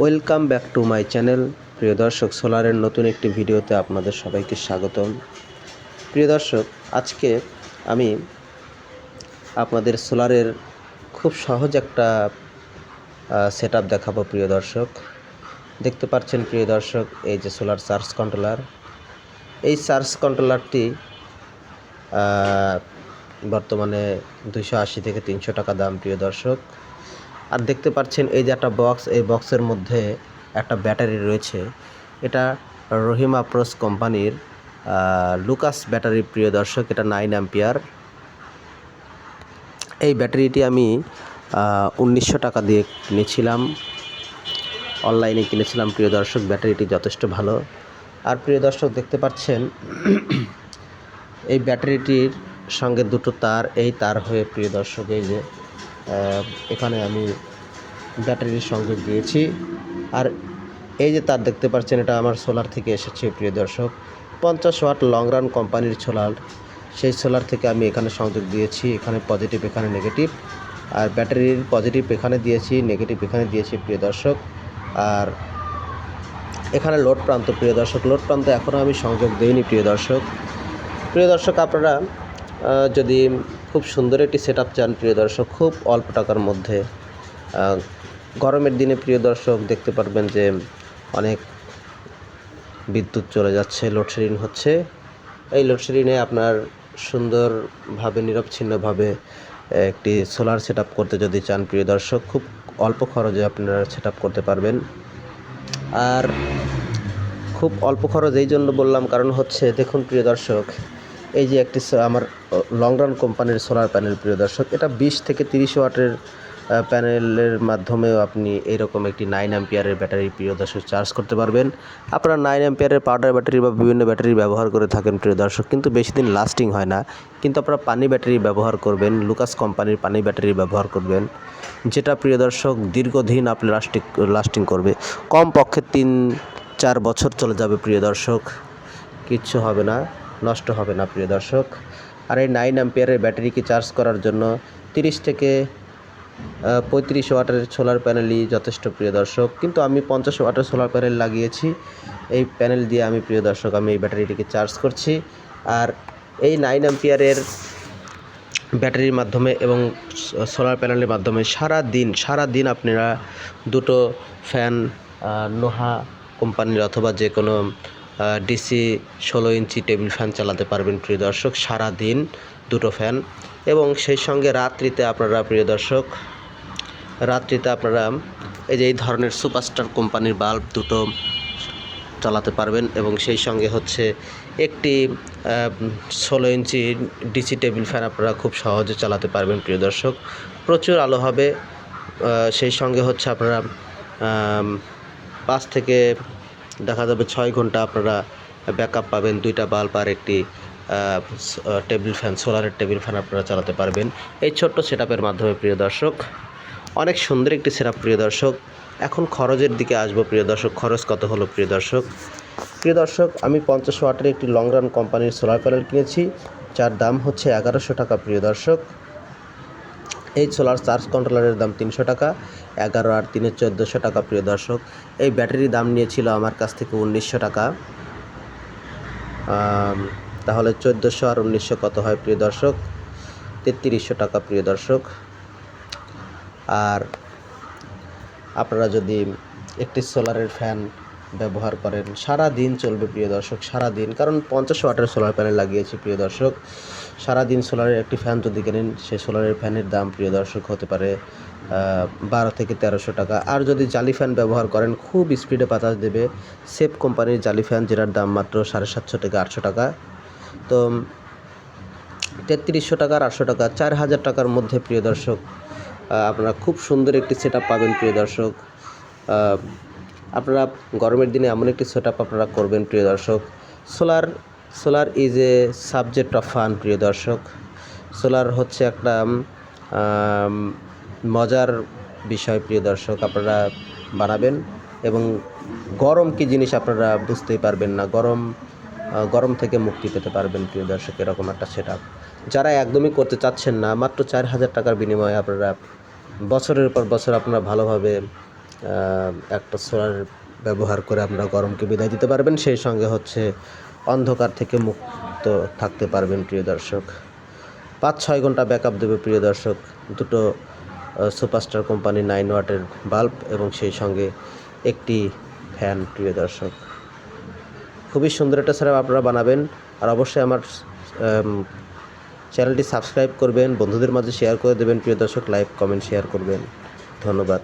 Welcome back to my channel. প্রিয় দর্শক, সোলারের নতুন একটি ভিডিওতে আপনাদের সবাইকে স্বাগতম। প্রিয় দর্শক, আজকে আমি আপনাদের সোলারের খুব সহজ একটা সেট দেখাবো প্রিয় দর্শক। দেখতে পাচ্ছেন প্রিয় দর্শক, এই যে সোলার চার্জ কন্ট্রোলার। এই চার্জ কন্ট্রোলারটি বর্তমানে দুশো আশি থেকে তিনশো টাকা দাম প্রিয় দর্শক। আর দেখতে পাচ্ছেন এই যে একটা বক্স, এই বক্সের মধ্যে একটা ব্যাটারি রয়েছে। এটা রহিমা প্রোস কোম্পানির লুকাস ব্যাটারি, প্রিয় দর্শক, এটা নাইন অ্যাম্পিয়ার। এই ব্যাটারিটি আমি উনিশশো টাকা দিয়ে কিনেছিলাম। অনলাইনে কিনেছিলাম, প্রিয় দর্শক, ব্যাটারিটি যথেষ্ট ভালো। আর প্রিয় দর্শক, দেখতে পাচ্ছেন, এই ব্যাটারিটির সঙ্গে দুটো তার, এই তার হয়ে, প্রিয় দর্শক, এই যে এখানে আমি ব্যাটারির সংযোগ দিয়েছি আর এই যে তার দেখতে পাচ্ছেন, এটা আমার সোলার থেকে এসেছে, প্রিয় দর্শক। পঞ্চাশ ওয়াট লং রান কোম্পানির সোলার। সেই সোলার থেকে আমি এখানে সংযোগ দিয়েছি, এখানে পজিটিভ এখানে নেগেটিভ আর ব্যাটারির পজিটিভ এখানে দিয়েছি নেগেটিভ এখানে দিয়েছি, প্রিয় দর্শক। আর এখানে লোড প্রান্ত, প্রিয় দর্শক লোড প্রান্ত এখনও আমি সংযোগ দিইনি, প্রিয় দর্শক। প্রিয় দর্শক, আপনারা যদি খুব সুন্দর একটি সেট আপ চান, প্রিয় দর্শক, খুব অল্প টাকার মধ্যে গরমের দিনে প্রিয় দর্শক, দেখতে পারবেন যে অনেক বিদ্যুৎ চলে যাচ্ছে লোডশেডিং হচ্ছে। এই লোডশেডিংয়ে আপনার সুন্দরভাবে, নিরবচ্ছিন্নভাবে একটি সোলার সেট করতে যদি চান, প্রিয় দর্শক, খুব অল্প খরচে আপনারা সেট করতে পারবেন। আর খুব অল্প খরচ, এই জন্য বললাম, কারণ হচ্ছে, দেখুন, প্রিয় দর্শক এই যে একটি আমার লং রান কোম্পানির সোলার প্যানেল প্রিয় দর্শক, এটা বিশ থেকে তিরিশ ওয়াটের প্যানেলের মাধ্যমেও আপনি এইরকম একটি নাইন অ্যাম্পিয়ারের ব্যাটারি, প্রিয় দর্শক চার্জ করতে পারবেন। আপনারা নাইন অ্যাম্পিয়ারের পাউডার ব্যাটারি বা বিভিন্ন ব্যাটারি ব্যবহার করে থাকেন, প্রিয় দর্শক, কিন্তু বেশি দিন লাস্টিং হয় না। কিন্তু আপনারা পানি ব্যাটারি ব্যবহার করবেন লুকাস কোম্পানির পানি ব্যাটারি ব্যবহার করবেন, যেটা, প্রিয় দর্শক, দীর্ঘদিন আপনি লাস্টিং লাস্টিং করবে। কম পক্ষে তিন, চার বছর চলে যাবে, প্রিয় দর্শক। কিচ্ছু হবে না। নষ্ট হবে না, প্রিয় দর্শক। আর এই নাইন অ্যাম্পিয়ারের ব্যাটারিকে চার্জ করার জন্য তিরিশ থেকে পঁয়ত্রিশ ওয়াটের সোলার প্যানেলই যথেষ্ট, প্রিয় দর্শক। কিন্তু আমি পঞ্চাশ ওয়াটের সোলার প্যানেল লাগিয়েছি। এই প্যানেল দিয়ে আমি, প্রিয় দর্শক, আমি এই ব্যাটারিটিকে চার্জ করছি। আর এই নাইন অ্যাম্পিয়ারের ব্যাটারির মাধ্যমে এবং সোলার প্যানেলের মাধ্যমে সারা দিন সারা দিন আপনারা দুটো ফ্যান নোহা কোম্পানির অথবা যে কোনো ডিসি ষোলো ইঞ্চি টেবিল ফ্যান চালাতে পারবেন প্রিয় দর্শক সারা দিন দুটো ফ্যান। এবং সেই সঙ্গে রাত্রিতে আপনারা, প্রিয় দর্শক, রাত্রিতে আপনারা এই যে এই ধরনের সুপারস্টার কোম্পানির বাল্ব দুটো চালাতে পারবেন এবং সেই সঙ্গে হচ্ছে একটি ষোলো ইঞ্চি ডিসি টেবিল ফ্যান আপনারা খুব সহজে চালাতে পারবেন, প্রিয় দর্শক। প্রচুর আলো হবে সেই সঙ্গে হচ্ছে আপনারা পাঁচ থেকে দেখা যাবে ছয় ঘণ্টা আপনারা ব্যাকআপ পাবেন। দুইটা বাল্ব আর একটি টেবিল ফ্যান সোলারের টেবিল ফ্যান আপনারা চালাতে পারবেন। এই ছোট্ট সেট মাধ্যমে, প্রিয় দর্শক। অনেক সুন্দর একটি সেট প্রিয় দর্শক। এখন খরচের দিকে আসব, প্রিয় দর্শক। খরচ কত হলো, প্রিয় দর্শক? প্রিয় দর্শক, আমি পঞ্চাশ ওয়াটের একটি লং রান কোম্পানির সোলার প্যানেল কিনেছি। যার দাম হচ্ছে এগারোশো টাকা, প্রিয় দর্শক। এই সোলার চার্জ কন্ট্রোলারের দাম তিনশো টাকা, এগারো আর তিনের চোদ্দোশো টাকা, প্রিয় দর্শক। এই ব্যাটারির দাম নিয়েছিল আমার কাছ থেকে উনিশশো টাকা। তাহলে চোদ্দোশো আর উনিশশো কত হয়, প্রিয় দর্শক? তেত্রিশশো টাকা, প্রিয় দর্শক। আর আপনারা যদি একটি সোলারের ফ্যান ব্যবহার করেন। সারা দিন চলবে প্রিয় দর্শক সারা দিন কারণ পঞ্চাশ ওয়াটের সোলার প্যানেল লাগিয়েছি প্রিয় দর্শক। সারা দিন সোলারের একটি ফ্যান যদি কেনেন, সেই সোলারের ফ্যানের দাম প্রিয় দর্শক হতে পারে বারো থেকে তেরোশো টাকা। আর যদি জালি ফ্যান ব্যবহার করেন, খুব স্পিডে বাতাস দেবে। সেফ কোম্পানির জালি ফ্যান যেটার দাম মাত্র সাড়ে সাতশো থেকে আটশো টাকা। তো, তেত্রিশশো টাকা আটশো টাকা, চার হাজার টাকার মধ্যে প্রিয় দর্শক আপনারা খুব সুন্দর একটি সেট পাবেন প্রিয় দর্শক। আপনারা গরমের দিনে এমন একটি সেট আপনারা করবেন, প্রিয় দর্শক। Solar solar is a subject of fun প্রিয় দর্শক। সোলার হচ্ছে একটা মজার বিষয়, প্রিয় দর্শক, আপনারা বানাবেন এবং গরম কি জিনিস আপনারা বুঝতেই পারবেন না। গরম গরম থেকে মুক্তি পেতে পারবেন, প্রিয় দর্শক, এরকম একটা সেট যারা একদমই করতে চাচ্ছেন না, মাত্র চার হাজার টাকার বিনিময়ে আপনারা বছরের পর বছর আপনারা ভালোভাবে একটা সোলার ব্যবহার করে আপনারা গরমকে বিদায় দিতে পারবেন। সেই সঙ্গে হচ্ছে অন্ধকার থেকে মুক্ত থাকতে পারবেন, প্রিয় দর্শক। পাঁচ, ছয় ঘণ্টা ব্যাকআপ দেবে, প্রিয় দর্শক। দুটো সুপারস্টার কোম্পানি নাইন ওয়াটের বাল্ব এবং সেই সঙ্গে একটি ফ্যান প্রিয় দর্শক। খুবই সুন্দর একটা স্যার আপনারা বানাবেন। আর অবশ্যই আমার চ্যানেলটি সাবস্ক্রাইব করবেন, বন্ধুদের মাঝে শেয়ার করে দেবেন, প্রিয় দর্শক। লাইক কমেন্ট শেয়ার করবেন। ধন্যবাদ।